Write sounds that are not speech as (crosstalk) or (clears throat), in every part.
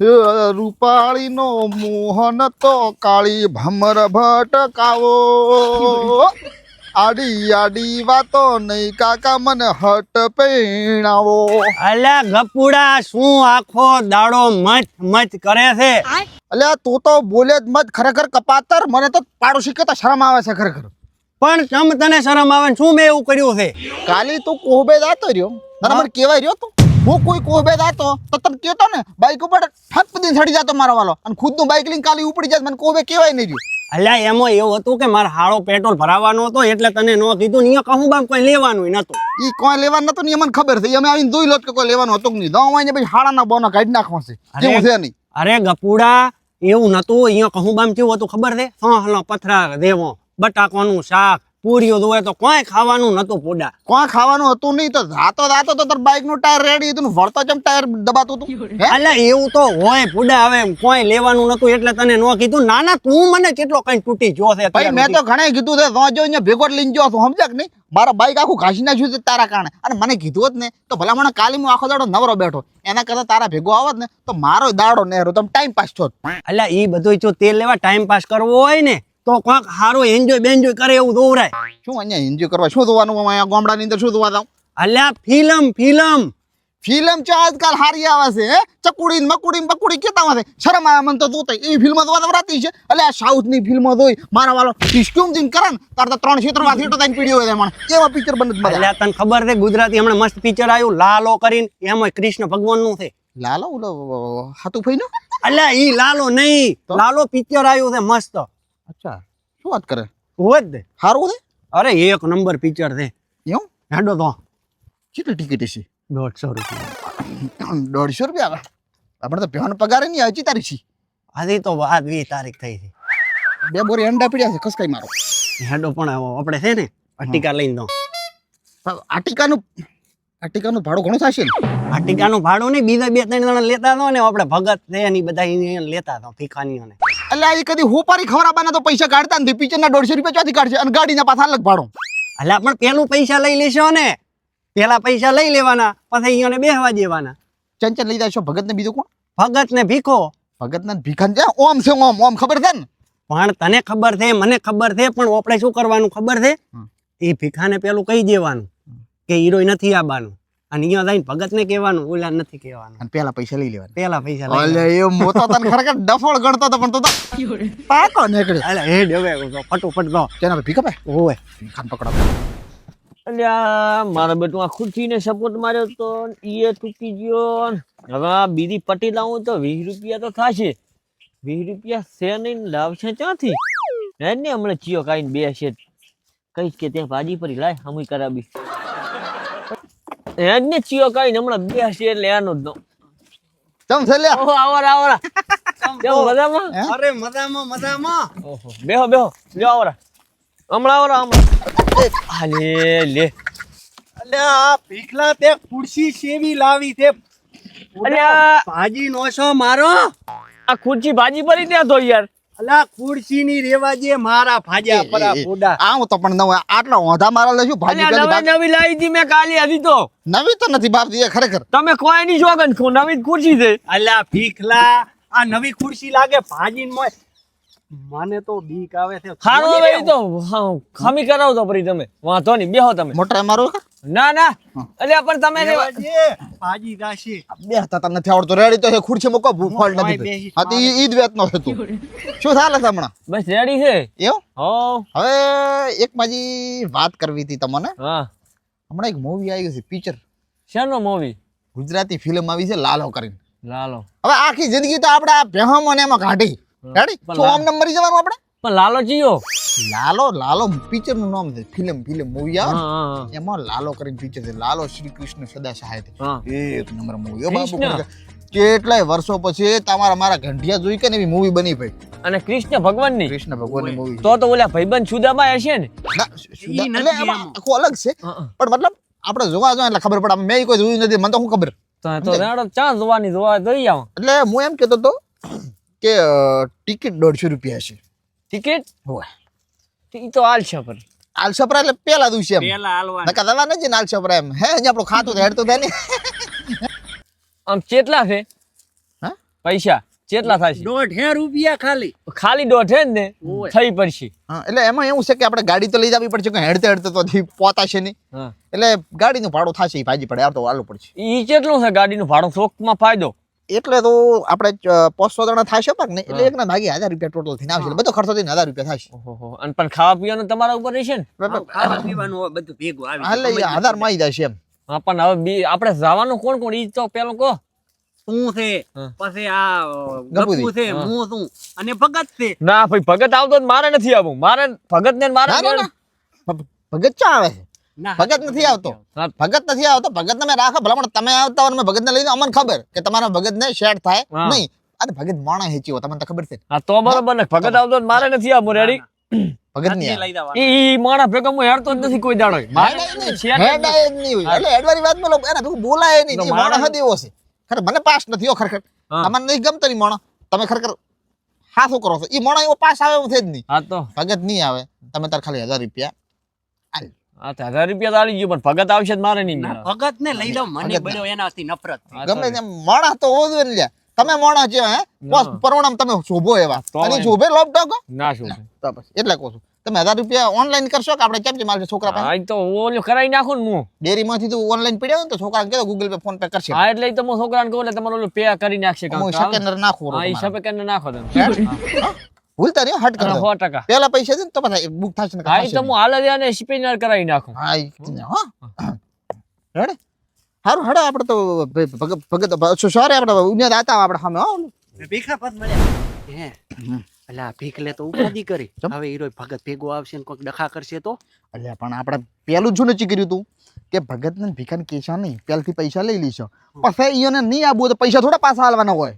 રૂપાળીનો મોહન તો કાળી ભમર ભટકાવો. આડી આડી વાતો નહીં કાકા મને હટ પૈણાવો. અલ્યા ગપુડા શું આખો દાડો મચ મચ કરે છે? અલ્યા તું તો બોલે જ મત ખરેખર કપાતર. મને તો પાડોશી કરતા શરમ આવે છે ખરેખર. પણ ચમ તને શરમ આવે શું મેં એવું કર્યું છે? કાલી તું કોહબે જાતો રહ્યો. તને મને કેવાય રહ્યો તું? હું કોઈ કોહબે જાતો તો તમે કહેતો ને બાઈક ઉપર ઠપ દિન ચડી જતો મારો વાલો. અને ખુદનું બાઈક લઈને કાલી ઉપડી જાય મને કોહબે કહેવાય નહીં રહ્યું. અલ્યા એમાં એવું હતું કે મારે હાળો પેટ્રોલ ભરાવાનો હતો એટલે તને ન કીધું નહીં કહું બામ કોઈ લેવાનું નતું. એ કોઈ લેવાનું નતું ને મને ખબર થઈ અમે આવીને જોઈ લો કે કોઈ લેવાનું હતું નહીં. દવા આવીને પછી હાડાના બોનો કાઢી નાખવા છે. જેવું છે નહીં. અરે ગપુડા એવું નતું. અહીંયા કહું બામ કેવું હતું ખબર છે? હલો પથરા દેવો બટાકોનું શાક પૂરીઓ દોય તો કોઈ ખાવાનું નતું પોડા. કોઈ ખાવાનું હતું નહીં તો રાતો રાતો તો તાર બાઈકનું ટાયર રેડી હતું ને વળતો ચમ ટાયર દબાતું હતું? એટલે એવું તો હોય પુડા હવે કોઈ લેવાનું નતું એટલે તને ન કીધું. ના ના તું મને કેટલો કઈ તૂટી જો છે ભાઈ મેં તો ઘણા કીધું છે તો જો અહીંયા ભેગો લઈને ગયો છું સમજ્યા નહીં? મારા બાઈક આખું ઘાસી નાખ્યું છે તારા કારણે. અને મને કીધું જ ને તો ભલા મને કાલી હું આખો દાડો નવરો બેઠો. એના કરતા તારા ભેગો આવત ને તો મારો દાડો નહેરો તમે ટાઈમ પાસ છો એટલે એ બધું જો તેલ લેવા ટાઈમ પાસ કરવો હોય ને તો કોક હારો એન્જોય બેન્જોય કરે એવું દોવરાય. શું અહીંયા એન્જોય કરવા શું જોવાનું અહીંયા ગામડાની અંદર શું જોવા જાઉં અલ્યા ફિલ્મ ફિલ્મ. ફિલ્મ છે આજકાલ હારી આવે છે ચકુડી મકુડી બકુડી કેતા આવે શરમ આવે મને તો જોતા. એ ફિલ્મ જોવા વરાતી છે. એટલે આ સાઉથની ફિલ્મો જોઈ મારા વાલો ડિસ્ક્યુમ જીન કરે ને તાર તો ત્રણ ક્ષેત્રમાં થિયેટર થઈને પીડી હોય મને કેવા પિક્ચર બને એટલે તને ખબર છે ગુજરાતી હમણાં મસ્ત પિક્ચર આવ્યું લાલો કરીને એમાં કૃષ્ણ ભગવાનનું છે. લાલો? ઓલો હાથું ફઈ નો અલ્યા ઈ લાલો નહીં. લાલો પિક્ચર આવ્યું છે મસ્ત. અચ્છા શું વાત કરે? હોય જ. હારું છે અરે એક નંબર પિક્ચર છે. એવું? હેડો તો. કેટલી ટિકિટ છે દોઢસો રૂપિયા. દોઢસો રૂપિયા? આવે આપણે તો ભ્યાન પગારે નહીં હજી તારીખ છે. આજે તો વાત વીસ તારીખ થઈ છે. બે બોરી અંડા પીડ્યા છે કસકાઈ મારો? હેડો પણ આપણે છે ને અટિકા લઈને દો આ અટિકાનું ભાડું ઘણું થશે ને? અટિકાનું ભાડું નહીં બીજા બે ત્રણ જણા લેતા હતો ને આપણે ભગત છે ને બધા લેતા હતા ભીખાનીઓને એટલે આ કદી હોપારી ખવડાવવાના તો પૈસા કાઢતા નથી. પિક્ચરના દોઢસો રૂપિયા ચોથી કાઢશે? અને ગાડીના પાછા અલગ ભાડો. એટલે પણ પેલું પૈસા લઈ લેશો ને. પેલા પૈસા લઈ લેવાના પછી અહીંયાને બેહવા દેવાના. ચંચલ લઈ છો ભગત ને બીજું કોણ? ભગત ને ભીખો. ભગત ને ભીખન છે? ઓમ છે ઓમ. ઓમ ખબર છે ને? પણ તને ખબર છે મને ખબર છે પણ આપણે શું કરવાનું ખબર છે? એ ભીખાને પેલું કહી દેવાનું કે હીરો નથી આવવાનું અને અહીંયા જઈને ભગત ને કહેવાનું ઓલા નથી કહેવાનું. અને પેલા પૈસા લઈ લેવાના. પેલા પૈસા લઈ અલે એ મોટો તને ખરેખર ડફોળ ગણતો તો પણ તો પાકો નીકળ્યો. અલે હે ડવે ફટોફટ દો તેના પર ભીખા ભાઈ ઓય ખાન પકડો. અલ્યા મારા બેટું આ ખુરશીને સપોર્ટ માર્યો તો ઈ તૂટી ગયો હવે બીજી પટી લાવું તો વીસ રૂપિયા તો થશે. વીસ રૂપિયા છે નહીં ને લાવશે ક્યાંથી? હે ને હમણાં ચિયો કાઢીને બે છે કહીશ કે ત્યાં ભાજી પરી લાય હમી કરાવી. હે ને ચિયો કઈ હમણાં બે છે એટલે આનો જ દઉં ચમ છે લે ઓહો આવરા મજામાં? અરે મજામાં મજામાં. ઓહો બેહો બેહો. લ્યો આવરા હમણાં આવરા હમણાં હાલે લે. અલ્યા આ ભીખલા તે ખુરશી સેવી લાવી તે? અલ્યા. ભાજી નો છો મારો? આ ખુરશી ભાજી પડી ત્યાં તો યાર. અલા ખુરશી ની રેવા જે મારા ભાજ્યા પરા ફોડા આવું તો પણ નવું આટલા ઓંધા મારા લેશું ભાજી અલ્યા પેલી નવી નવી લાવી હતી મેં કાલી હતી તો. નવી તો નથી બાપજી એ ખરેખર. તમે કોઈ ની જોગન છો નવી ખુરશી છે. અલા ભીખલા આ નવી ખુરશી લાગે ભાજી મોય. મને તો બીક આવે છે. હારો હવે તો હા, ખામી કરાવતો પરી તમે. વાંધો નહીં બેહો તમે. મોટા મારો ના ના. એટલે પણ તમે ભાજી ગાશે. બે હતા તને નથી આવડતું. રેડી તો છે ખુરશી મૂકો ભૂફળ હું નથી તો હા તો ઈ ઈદ વેત નો હતું શું ચાલે છે હમણાં? બસ રેડી છે. એવું? હો. હવે એક માજી વાત કરવી હતી તમને. હા. હમણાં એક મૂવી આવી છે પિક્ચર શેનો મૂવી ગુજરાતી ફિલ્મ આવી છે લાલો કરીને. લાલો. હવે આખી જિંદગી તો આપણે આ ભેહમ અને એમાં કાઢી. રેડી તો આમ નંબર મરી જવાનું આપણે? પણ લાલો ચિયો લાલો લાલો પિક્ચરનું નામ છે. ફિલ્મ ફિલ્મ મૂવી આવે એમાં લાલો કરીને પિક્ચર છે. લાલો શ્રી કૃષ્ણ સદા સહાય છે. એક નંબર મૂવી બાપુ કેટલાય વર્ષો પછી તમારા મારા ઘંટિયા જોઈ કે ને એવી મૂવી બની ભાઈ? અને કૃષ્ણ ભગવાનની કૃષ્ણ ભગવાનની મૂવી તો તો ઓલા ભાઈબંધ છુદામાં હશે ને? એટલે. આખું અલગ છે. પણ મતલબ આપણે જોવા જોઈએ એટલે ખબર પડે. મેં કોઈ જોયું નથી. મને તો શું ખબર? તો તો ચા જોવાની જોવા જોઈ આવ. એટલે હું એમ કેતો હતો કે ટિકિટ દોઢસો રૂપિયા છે. ટિકિટ? હોય ઈ તો હાલ છે પર આલસપરા એટલે પેલા દિવસે એમ. પેલા હાલવા નકા દવા નથી હાલ આલસપરા એમ. હે અહીંયા આપણું ખાતું તો હેડતું થાય ને આમ કેટલા છે? હા? પૈસા. કેટલા થશે દોઢ રૂપિયા ખાલી. ખાલી દોઢ જ ને થઈ પડશે. હા એટલે એમાં એવું છે કે આપણે ગાડી તો લઈ જવી પડશે કે હેડતે હેડતે તો હજી પહોંચાશે નહીં. હા. એટલે ગાડીનું ભાડું થશે એ ભાજી પડે આ તો આલું પડશે. ઈ કેટલું છે ગાડીનું ભાડું? ચોકમાં ફાયદો. એટલે તો આપણે પાંચસો જણા થશે પાક ને એટલે એકના ભાગી હજાર રૂપિયા ટોટલ થઈને આવશે. બધો ખર્ચો થઈને હજાર રૂપિયા થશે. અને પણ ખાવા પીવાનું તમારા ઉપર રહેશે ને? ખાવા પીવાનું હોય બધું ભેગું આવે એટલે હજારમાં આવી જશે એમ. હા પણ હવે બી આપણે જવાનું કોણ કોણ? ઈ તો પેલો કહો. તું છે પછી આ. ગપુ છે હું. છું. અને ભગત છે. ના ભાઈ ભગત આવતો મારે નથી આવું મારે ભગત ને મારે ભગત ચા આવે છે? ભગત નથી આવતો. ભગત નથી આવતો ભગત ને રાખો ભલામણ તમે આવતા હોય ભગત ને લઈને અમને ખબર કે તમારા ભગત ને શેડ થાય નહીં. અરે ભગત માણસ હેચ્યો તમને તો ખબર છે. હા તો બરોબર ને. ભગત આવતો મારે નથી આવવું રેડી ભગત આવે. લઈ ઈ ઈ માણસ હું હેડતો જ નથી કોઈ દાડો. મારે હેડાય જ જ નહીં એટલે હેડવાની વાત બોલો એના ભેગું બોલાય નહીં. એ માણસ- માણસ એવો છે. ખરે મને પાસ નથી હો ખરેખર. તમને નહીં ગમતો નહીં માણો. તમે ખરેખર હા શું કરો છો. એ માણો એવો પાસ આવે એવું છે જ નહીં. હા તો. ભગત નહીં આવે. તમે તાર ખાલી હજાર રૂપિયા હાલ. તો હજાર રૂપિયા તો આલી પણ ભગત આવશે જ મારે નહીં ના, મેળ આવે. ભગત ને લઈ જાવ મને બળ્યો એનાથી નફરત થઈ. હા તો ગમે તેમ માણસ તો હોવું ને લ્યા. તમે માણસ છે હે બસ પરવણામ તમે શોભો એવા અને શોભે લોપ ડોકો ના શું તો બસ એટલે કહું છું તમે હજાર રૂપિયા ઓનલાઈન કરશો કે આપણે કેમ છે મારે છોકરા પાસે તો ઓલું કરાવી નાખો ને હું ડેરીમાંથી તું ઓનલાઈન પડ્યા હોય ને તો છોકરા કહેતો ગૂગલ પે ફોન પે કરશે હા એટલે તો હું છોકરાને કહું એટલે તમારું ઓલું પે કરી નાખશે હું. સેકન્ડર નાખું હા તમારે. નાખો તમે? ભૂલતા નહીં હટ અને કરો સો ટકા. પેલા પૈસા છે ને તો બધા બુક થશે ને હા તો હું હાલ આને સ્પિનર કરાવી નાખું. હા હો? હેડે હારું હેડે આપણે તો ભગત ભગત સોરે આપણે ઉન્યા દાતા આપણે સામે હો ભીખા પદ મળ્યા હે. અલા ભીખ લે તો ઉપાધિ કરી. હવે હીરો ભગત ભેગો આવશે ને કોઈક ડખા કરશે તો? એટલે પણ આપણે પેલું શું નક્કી કર્યું તું કે ભગત ને ભીખાને કેશો નહીં પેલથી પૈસા લઈ લઈશો. પછી ઈયોને નહીં આબુ તો પૈસા થોડા પાછા હાલવાના હોય.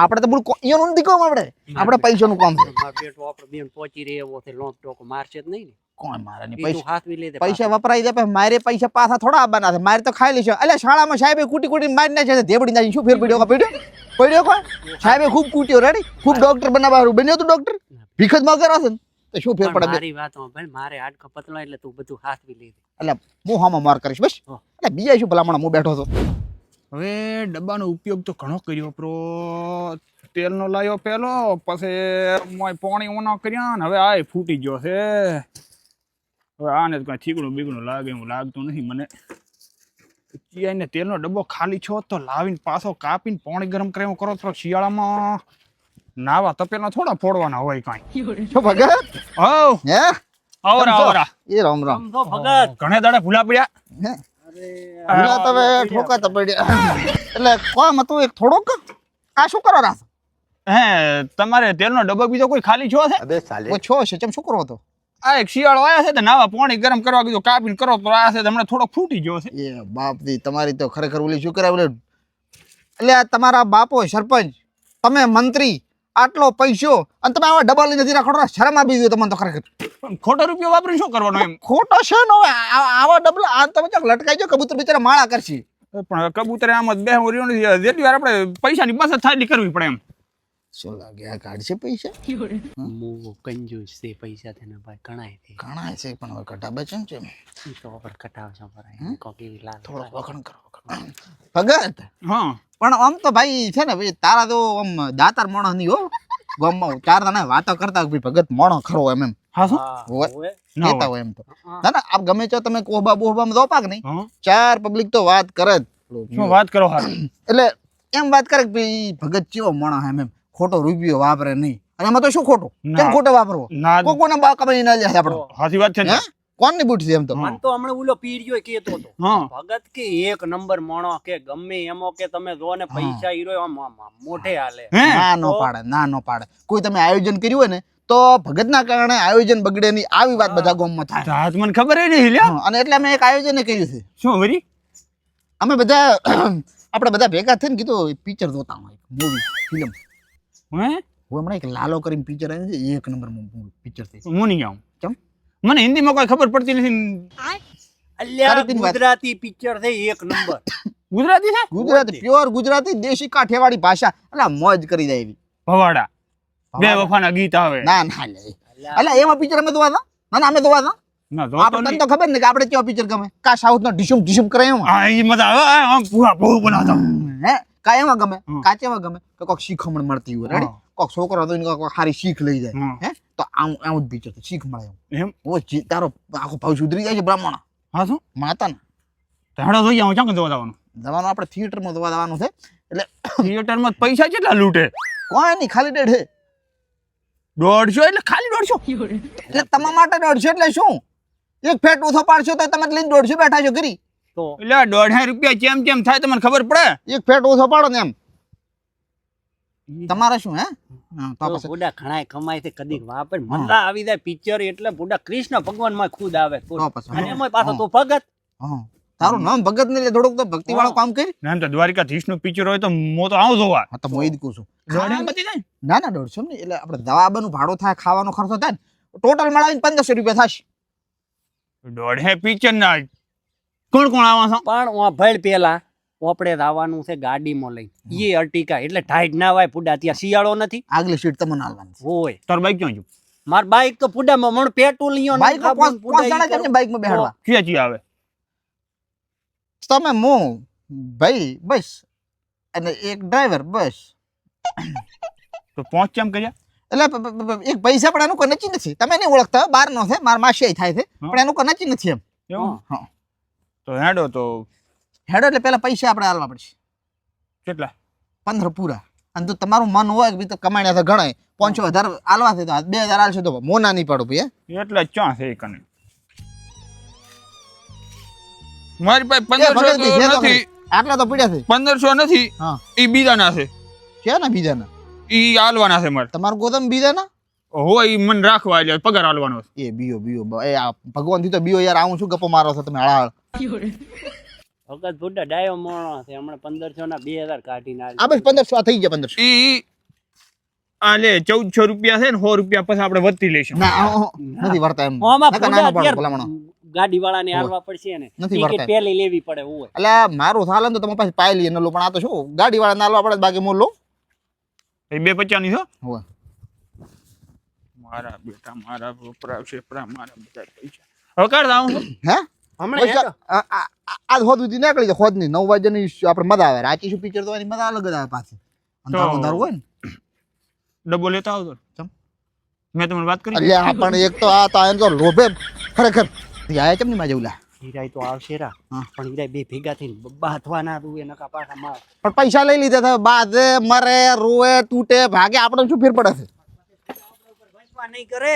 આપણે તો બોલ ઈયોનું નથી કામ આપણે. આપણે પૈસાનું કામ છે. મારો બેટો આપણો બેન પહોંચી રહ્યો છે લોક ટોક મારશે જ નહીં ને. કોણ મારે નહીં. પૈસા લે પૈસા વપરાઈ જાય પણ મારે પૈસા પાછા થોડા આવવાના છે. મારે તો ખાઈ લેશો એટલે શાળામાં સાહેબે કૂટી કુટી મારી નાખે ધેબડી નાખી શું ફેર પડ્યો પડ્યો પડ્યો કોણ? સાહેબે ખૂબ કૂટ્યો રેડી ખૂબ ડોક્ટર બનાવવા બન્યો તું ડોક્ટર ભીખતમાં કરાશે તો શું ફેર પડે મારી વાત ભાઈ મારે હાડકા પતલા એટલે તું બધું હાથવી લે એટલે હું હામાં માર કરીશ બસ? એટલે બીજા શું ભલામણ હું બેઠો હતો હવે ડબ્બાનો ઉપયોગ તો ઘણો કર્યો પ્રો. તેલનો લાયો પેલો પછી મોય પાણી ઓનો કર્યા ને હવે આ ફૂટી ગયો છે. હવે આને કઈ ઠીકડું બીગડું લાગે એવું લાગતું નથી મને. ને તેલનો ડબ્બો ખાલી છો તો લાવીને પાછો કાપીને પાણી ગરમ કરે કરો તો શિયાળામાં નાવા તપેલા થોડા ફોડવાના હોય કાંઈ. ભગત! હવ. હે? આવરા આવરા. એ રામ રામ. સમજો ભગત. ઘણે દાડે ભૂલા પડ્યા. હે? ભૂલા તમે ઠોકાતા પડ્યા. એટલે કોમ હતું એક થોડોક? આ શું કરો રાસ હે તમારે તેલનો ડબ્બો બીજો કોઈ ખાલી છો છે ઓ છો છે ચમ શું કરો હતો આ એક શિયાળો આવ્યા છે તો નાવા પાણી ગરમ કરવા કીધું કાપીને કરો તો આ છે હમણાં થોડોક ફૂટી ગયો છે. એ બાપ દી તમારી તો ખરેખર ઓલી શું કરાવે? એટલે તમારા બાપો સરપંચ તમે મંત્રી આટલો પૈસો અને તમે આવા ડબલ નથી રાખો શરમ આપી ગયો તમને તો ખરેખર. ખોટો રૂપિયો વાપરીને શું કરવાનો એમ? ખોટો છે ને આવા ડબલ આ તમે ચાક લટકાઈ જાઓ કબૂતર બિચારા માળા કરશે. પણ કબૂતરે આમ જ બે જેટલી વાર આપણે પૈસાની બચત થાય કરવી પડે એમ. શું લાગે? આ કાઢશે પૈસા? કંજૂસ છે પૈસા તેને ભાઈ કણાય છે. કણાય છે પણ હવે કટાવે છે ઈ તો પર કટાવશો પર કોક એવી લાલ થોડો વખણ કરો ભગત! હા. પણ આમ તો ભાઈ છે ને ભાઈ તારા તો આમ દાતાર મોણો નહીં હો. ગામમાં ચાર દાણા વાતો કરતા ભાઈ ભગત મોણો ખરો એમ એમ. હા શું? હોય. એમ તો. ના ના આપ ગમે છો તમે કોહબા બોહબામાં પાક નહીં. ચાર પબ્લિક તો વાત કરે જ. શું વાત કરો એટલે એમ વાત કરે કે ભાઈ ભગત ચેવો મોણો એમ એમ. ખોટો રૂપિયો વાપરે નહીં. અને એમાં તો શું ખોટું? કેમ ખોટો વાપરવો? ના. કોઈ કોને બા કમાઈ ના લે આપણો. સાચી વાત છે ને. હે? કોણની બૂટ છે એમ તો? મન તો હમણાં ઉલો પીર્યો કેતો હતો. ભગત કે એક નંબર મોણો કે ગમે એમો કે તમે જો ને પૈસા હીરો આમ આમ આમ મોઢે હાલે. ના નો પાડે ના નો પાડે. કોઈ તમે આયોજન કર્યું હોય ને તો ભગતના કારણે આયોજન બગડે ની આવી વાત બધા ગામમાં થાય. આજ મને ખબર નહીં લ્યા અને એટલે અમે એક આયોજન કર્યું છે. શું વરી? અમે બધા (clears throat) આપણે બધા ભેગા થઈને કીધું પિક્ચર જોતા હોય મૂવી ફિલ્મ હે? હું હમણાં એક લાલો કરીને પિક્ચર આવ્યું છે એક નંબર પિક્ચર થઈ હું નહીં આવું. કેમ? મને હિન્દીમાં કોઈ ખબર પડતી નથી. અલ્યા ગુજરાતી પિક્ચર છે એક નંબર. (coughs) ગુજરાતી છે? ગુજરાતી પ્યોર ગુજરાતી દેશી કાઠિયાવાડી ભાષા. એટલે મોજ કરી જાય એવી. ભવાડા. બે વફાના ગીત આવે. ના ના લે. અલા એમાં પિક્ચર અમે જોવા ના ના અમે જોવા હતા ના જો તો ખબર ને કે આપણે કેવા પિક્ચર ગમે. કા સાઉથ નો ઢીસુમ ઢીસુમ કરે એમ? હા એ મજા આવે. પૂરા બહુ બનાવતા. હે? કાંઈ એમાં ગમે. કાચેમાં ગમે? કે કોઈક શીખમણ મળતી હોય રેડી. કોઈક છોકરો હતો એને કોઈક સારી શીખ લઈ જાય હે? તો આમ આમ જ પિક્ચર શીખ મળે એમ. ઓ તારો આખો ભાવ સુધરી જાય છે બ્રાહ્મણ. હા શું? માતા ને તો હેડો જોઈએ હું ચાંક જોવા જવાનું જવાનું આપણે થિયેટરમાં જોવા જવાનું છે એટલે થિયેટરમાં પૈસા કેટલા લૂંટે? કોઈ નહીં ખાલી છે દોઢસો એટલે ખાલી દોઢસો? એટલે તમારા માટે દોઢસો એટલે શું? એક ફેટ ઓછો પાડશો તો તમે લઈને દોઢસો બેઠા છો કરી તો. એટલે દોઢા રૂપિયા કેમ કેમ થાય તમને ખબર પડે? એક ફેટ ઓછો પાડો ને એમ. તમારે શું હે? બુડા ઘણા કમાય છે કદી વાપર. મનરા આવી જાય પિક્ચર એટલે બુડા કૃષ્ણ ભગવાનમાં ખુદ આવે. અને એમાં પાછો તો ભગત. હા. તારું નામ ભગત ને એટલે થોડુંક તો ભક્તિ વાળું કામ કરી. ને તો દ્વારિકાધીશનું પિક્ચર હોય તો મો તો આવું જોવા. હા તો હું એ જ કહું છું. ના ના દોઢસો ને એટલે આપણે દવાનું ભાડું થાય ખાવાનો ખર્ચો થાય ને ટોટલ મળાવીને પંદરસો રૂપિયા થશે. દોઢે પિક્ચર ના કોણ કોણ આવા છો? પણ ઓ ભળ પેલા આપણે આવવાનું છે ગાડીમાં લઈ એ અર્ટિકા એટલે ટાઈટ ના હોય પુડા ત્યાં શિયાળો નથી. આગલી સીટ તમને હાલવાની હોય. તાર બાઈક ક્યાં છું? માર બાઈક તો પુડામાં મણ પેટ્રોલ લ્યો બાઈક પાંચ પાંચ જણા કેમ બાઈકમાં બેહાડવા? ક્યાં જી આવે તમે મો ભાઈ બસ. અને એક ડ્રાઈવર બસ. તો પહોંચ કેમ કર્યા? એટલે એક પૈસા પણ એનું કોઈ નક્કી નથી. તમે નહીં ઓળખતા બહાર નો છે મારા માસી થાય છે પણ એનું કોઈ નક્કી નથી એમ. એવું? હા. તો હેડો તો હેડો એટલે પેલા પૈસા આપણે હાલવા પડશે. કેટલા? પંદર પૂરા. અને તો તમારું મન હોય કે તો કમાણ્યા તો ગણાય પાંચસો હજાર હાલવા છે તો બે હજાર હાલશે તો મોના નહીં પાડું ભાઈ એટલે ક્યાં છે કને? મારી પાસે પંદરસો નથી. આટલા તો પીડ્યા છે. પંદરસો નથી. હા. એ બીજાના છે. છે ને બીજાના? ઈ હાલવાના છે મારે. તમારું ગોતમ બીજાના? હોય મન મને રાખવા એટલે પગાર હાલવાનો એ બીઓ બીઓ એ આ ભગવાનથી તો બીઓ યાર આવું શું ગપ્પો મારો છો તમે હળાહળ ભગત બુડા ડાયો મોણો છે હમણાં પંદરસો ના બે હજાર કાઢીને આ બસ પંદરસો આ થઈ ગયા પંદરસો. ઈ આ લે ચૌદસો રૂપિયા છે ને સો રૂપિયા પછી આપણે વધતી લઈશું. ના નથી વર્તા એમ. ગાડી વાળાને હાલવા પડશે ને નથી ટિકિટ વર્તાય. લેવી પડે હોય. એટલે આ મારું થાલે ને તો તમે પાસે પાય લઈએ નલો પણ આ તો શું ગાડી વાળા આલવા પડે બાકી હું લઉં એ બે પચાસની છો? હોય મારા બેટા મારા વપરાવશે પ્રા મારા બધા પૈસા. હવે દાવ હે? હમણાં આ- આ- આ- આજ હોદ સુધી નીકળી જાય હોદની નવ વાગ્યાની આપણે મજા આવે. રાચી શું પિક્ચર તો એની મજા અલગ જ આવે પાછી. અંધારું તો- અંધારું હોય ને. ડબ્બો લેતા આવજો. ચમ. મેં તમને વાત કરી એટલે આ એક તો આ તો એને તો લોભે ખરેખર. આયા ચમની માજે ઉલા? હીરાય તો આવશે રા. પણ હીરાય બે ભેગા થઈને બાથવા ના દઉં નકા પાછા માર. પણ પૈસા લઈ લીધા બાધે મરે રોએ તૂટે ભાગે. આપણે શું ફેર પડે છે? નહીં કરે.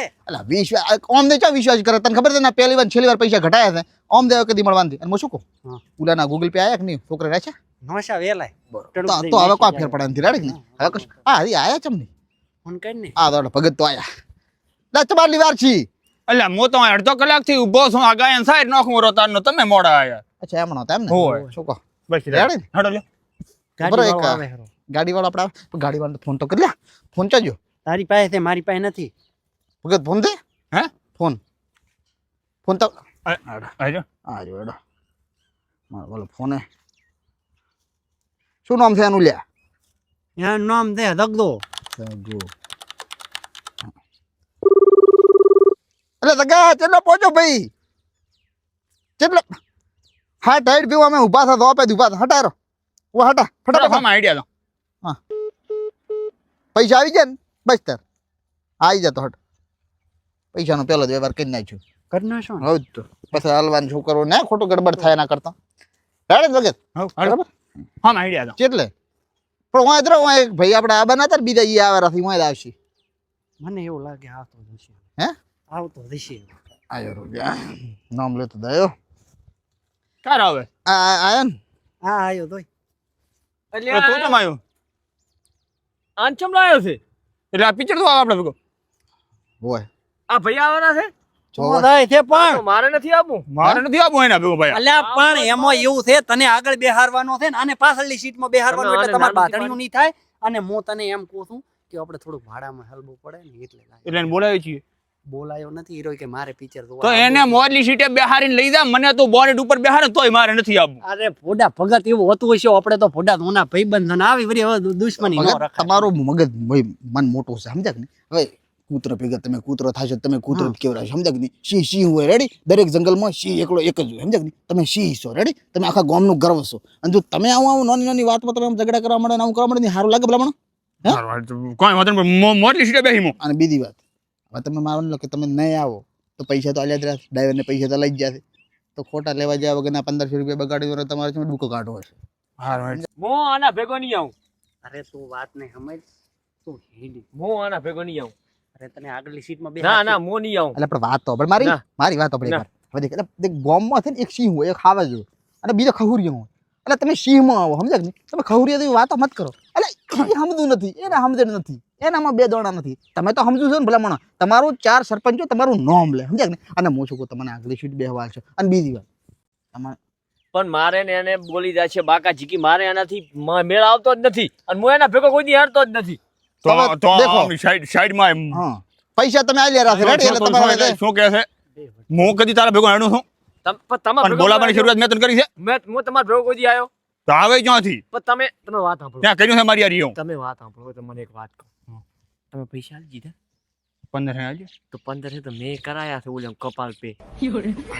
વિશ્વાસ ઓમ દે ચા વિશ્વાસ કરે? તને ખબર છે ને પહેલી વાર છેલ્લી વાર પૈસા ઘટાયા છે? ઓમ દે કદી મળવાની અને હું શું કહું? ઉલાના ગૂગલ પે આયા કે નહીં? છોકરા રહ્યા નોશા વેલાય. તો તો હવે કોઈ ફેર પડે નથી. રેડી ને હવે કશું? હા. હરી આયા ચમ નહીં ફોન કરી ને. આ તો ભગત તો આયા. લે તમારી વાર છી. અલ્યા મો તો અડધો કલાકથી ઊભો છું આ ગાયન સાઈડ નોખું તમે મોડા આયા. અચ્છા એમ નહોતા એમ ને હોય. શું કહો? બસ રેડી હડો લે ગાડી વાળો આપડા ગાડી વાળો ફોન તો કરી લે. ફોન ચાજો તારી પાસે મારી પાસે નથી. ભગત ફોન દે. હે? ફોન ફોન તો આજો આ જો એડો મારો બોલો ફોને શું નામ છે એનું લ્યા? એનું નામ દે દગદો જો એટલે તગા ચેટલો પહોંચો ભાઈ? ચેટલો? હા ટાઈટ પીવા અમે ઊભા થા તો આપે ઊભા થા. હટારો ઓ હટા ફટાફટ. ફટાફટ આઈડિયા દો. પૈસા આવી જાય ને? બસ તાર. આવી જાય તો હટ. પૈસાનો પહેલો જ વ્યવહાર કરી નાખ્યો. કરી નાખો હવે તો. પછી હાલવાનું છોકરો ના ને ખોટું ગડબડ થાય એના કરતા. રાડે વગર બરાબર હા આઈડિયા દો ચેટલે પણ હું ઇધર હું એક ભાઈ આપણે આ બનાતા બીજા ઈ આવે રાથી હું આવશે. મને એવું લાગે આવતો જશે. હે? આવતો જશે. આયો રોગ્યા. નામ લેતો દયો કાર આવે? આ આયન આયો ને? હા આયો તોય. તો તું આવ્યો આંચમ લાયો છે? એટલે આ પિક્ચર તો આવે આપણે ભેગો. હોય. આ ભાઈ આવવાના છે? ચો છે પણ. મારે નથી આવવું. મારે નથી આપવું એના ભેગો ભાઈ. અલ્યા પણ એમાં એવું છે તને આગળ બેહારવાનો છે ને આને પાછળની સીટમાં બેહારવાનો એટલે તમારે નાનથી નહીં થાય. અને હું તને એમ કહું છું કે આપણે થોડુંક ભાડામાં હલવું પડે ને એટલે એટલે બોલાવી છીએ. બોલાયો નથી હીરો કે મારે પિક્ચર તો એને મોરલી સીટે બેહારીને લઈ જા મને તો બોનેટ ઉપર બેહારે તોય મારે નથી આપવું અરે ફોડા ભગત એવું હોતું હશે આપણે તો ફોડા ધોના ભાઈબંધ અને આવી વળી હવે દુશ્મની ન મગજ રખાય. તમારું મગજ મન મોટું છે સમજ્યા કે હવે કૂતરો ભેગા તમે કૂતરો થશો તમે કૂતરો જ કેવડાવશો કે નહીં? સિંહ સિંહ હોય રેડી દરેક જંગલમાં સિંહ એકલો એક જ હોય. કે નહીં? તમે સિંહ છો રેડી તમે આખા ગામનું ગર્વ છો. અને જો તમે આવું આવું નાની નાની વાતમાં તમે આમ ઝઘડા કરવા મળે આવું કરવા મળે સારું લાગે ભલામણ? કોઈ વાત મોટલી સીટે બેસી અને બીજી વાત. હવે તમે માનો લો કે તમે નહીં આવો તો પૈસા તો આલ્યા જ રહ્યા ડ્રાઈવરને પૈસા તો લઈ જ જશે. તો ખોટા લેવા જાય વગરના પંદરસો રૂપિયા બગાડી દો તમારે શું ડૂકો કાઢવો હશે હારું. હું આના ભેગો નહીં આવું. અરે તું વાત નહીં સમજ. તું હેડી હું આના ભેગો નહીં આવું. અરે તને આગળની સીટમાં બે ના ના હું નહીં આવું. એટલે પણ વાત તો પણ મારી મારી વાત આપણે. હવે દેખ એટલે દેખ છે ને એક સિંહ હોય એક ખાવા જેવું અને બીજો ખહુરિયો હોય. એટલે તમે સિંહમાં આવો સમજે ને નહીં? તમે ખહુરિયા જેવી વાતો મત કરો. એટલે એ સમજવું નથી એને સમજે નથી એનામાં બે દોડા નથી. તમે તો સમજુ છો ને ભલામણ. તમારું ચાર સરપંચો તમારું નોમ લે સમજ્યા ને અને હું શું કહું તમને આગલી સીટ બેહવા છે. અને બીજી વાત તમારે પણ મારે ને એને બોલી જાય છે બાકા જીકી મારે એનાથી મ- મેળ આવતો જ નથી. અને હું એના ભેગો કોઈ દી હારતો જ નથી. તો તો દેખો. સાઈડ સાઈડમાં એમ. હા. પૈસા તમે આલ્યા રાખે રેડી એટલે તમારે શું- કહે છે? હું કદી તારા ભેગો હેડું છું? તમ- પણ તમારા બોલાવવાની શરૂઆત મેં તને કરી છે. મેં હું તમારા ભેગો કોઈ આવ્યો તો આવે ક્યાંથી? પણ તમે તમે વાત સાંભળો. ત્યાં કર્યું છે મારી યારી હું તમે વાત સાંભળો તો મને એક વાત કહો. તમે પૈસા આલી દીધા? પંદર હે તો પંદર હે તો મેં કરાયા છે ઓલે કપાલ પે.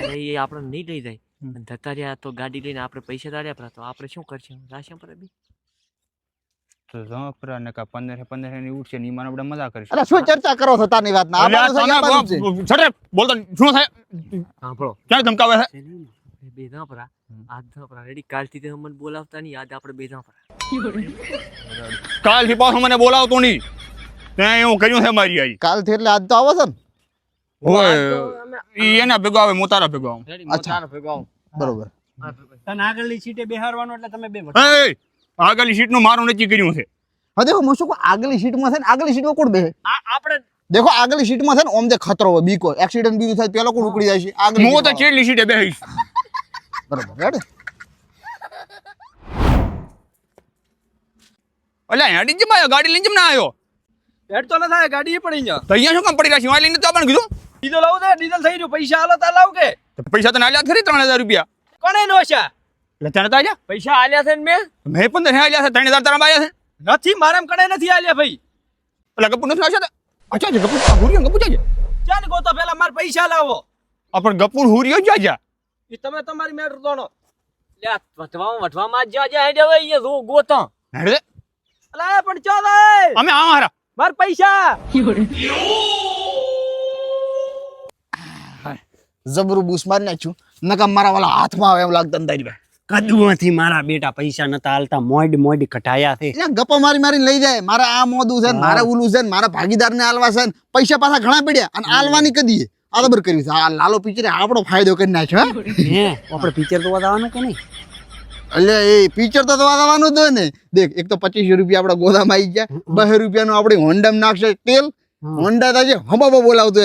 અરે એ આપણે નહીં લઈ જાય. હમ. રહ્યા તો ગાડી લઈને આપણે પૈસા દાડ્યા પરા તો આપણે શું કરશું? રાશન પર બી તો ને કા પંદર પંદરની ઉઠશે ની માનો આપણે મજા કરીશું અરે શું ચર્ચા કરો છો તારની વાત? ના અલ્યા, છટે, બોલતો શું થાય? સાંભળો. ક્યાં ધમકાવે છે? છે નહીં ને, આપણે બે ના આજ ના રેડી કાલથી તે અમને બોલાવતા નહીં આજ આપણે બે ના કાલથી પાછો મને બોલાવતો નહીં. ત્યાં એવું કર્યું છે મારી કાલથી એટલે આજ તો આવો છો ને? એના ભેગો આવે હું તારા ભેગો આવું. તારા ભેગો આવું. બરોબર. તને આગળની સીટે બેહારવાનું એટલે તમે બે નું સીટનું મારું નક્કી કર્યું છે. હવે દેખો હું શું કહું? આગલી સીટમાં છે ને આગલી સીટમાં કોણ બેસે? આપણે દેખો આગલી સીટમાં છે ને ઓમ જે ખતરો હોય બીકો એક્સિડન્ટ બીજું થાય પેલો કોણ ઉકળી જાય છે? આગળ હું તો. ચેડલી સીટે બેહીશ. બરોબર રેડ? અલ્યા હેડી જમ આવ્યો ગાડી લઈને જમ ના આવ્યો? હેડ તો ન થાય ગાડી પડી જા તો અહીંયા શું કામ પડી રહ્યા છે વાલી તો આપણને કીધું? ડીઝલ આવું છે ડીઝલ થઈ રહ્યું. પૈસા હાલો તાર લાવ કે? તો પૈસા તને આલ્યા ખરી ત્રણ હજાર રૂપિયા. કોને નો એટલે તને તો આલ્યા? પૈસા આલ્યા છે ને મેં? મેં હે આલ્યા છે ત્રણ હજાર તારા આવ્યા છે. નથી મારામ કણે નથી આલ્યા ભાઈ. પેલા ગપુ નથી આવશે અચ્છા છે ગપુ હુરિયો ગપુ જાય? ચાલ ગોતો પેલા માર પૈસા લાવો. આ પણ ગપુ હુરિયો જ જા એ તમે તમારી મેટર દોણો લ્યા વટવામાં વટવામાં જ જા હેડે હવે અહીંયા જો ગોતા. હેડે અલા પણ ચાલ એ અમે આ હારા. માર પૈસા. જબરું બૂસ મારી નાખ્યું. નકા મારા વાળા હાથમાં આવે એમ લાગતા ને ભાઈ કદુમાંથી મારા બેટા પૈસા નતા હાલતા મોડ મોડ કઢાયા છે. એટલે ગપ્પા મારી મારીને લઈ જાય. મારે આ મોદું છે મારે ઓલું છે ને મારા ભાગીદારને આલવા છે પૈસા પાછા ઘણા પડ્યા અને આલવાની કદી આ તો બરાબર કર્યું છે. આ લાલો પિક્ચરે આપણો ફાયદો કરી નાખ્યો હે. આપણે પિક્ચર તો બતાવવાનું કે નહીં? એટલે એ પિક્ચર તો જ હોય ને. દેખ એક તો પચીસો રૂપિયા આપણા ગોદામાં આવી ગયા. બસો રૂપિયાનું આપણે હોન્ડામાં નાખશે તેલ. હોન્ડા તાજે હમ હબાબા બોલાવતો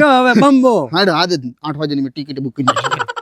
તો હવે બમ્બો હાડો આજે આઠ વાગ્યાની મેં ટિકિટ બુક કરી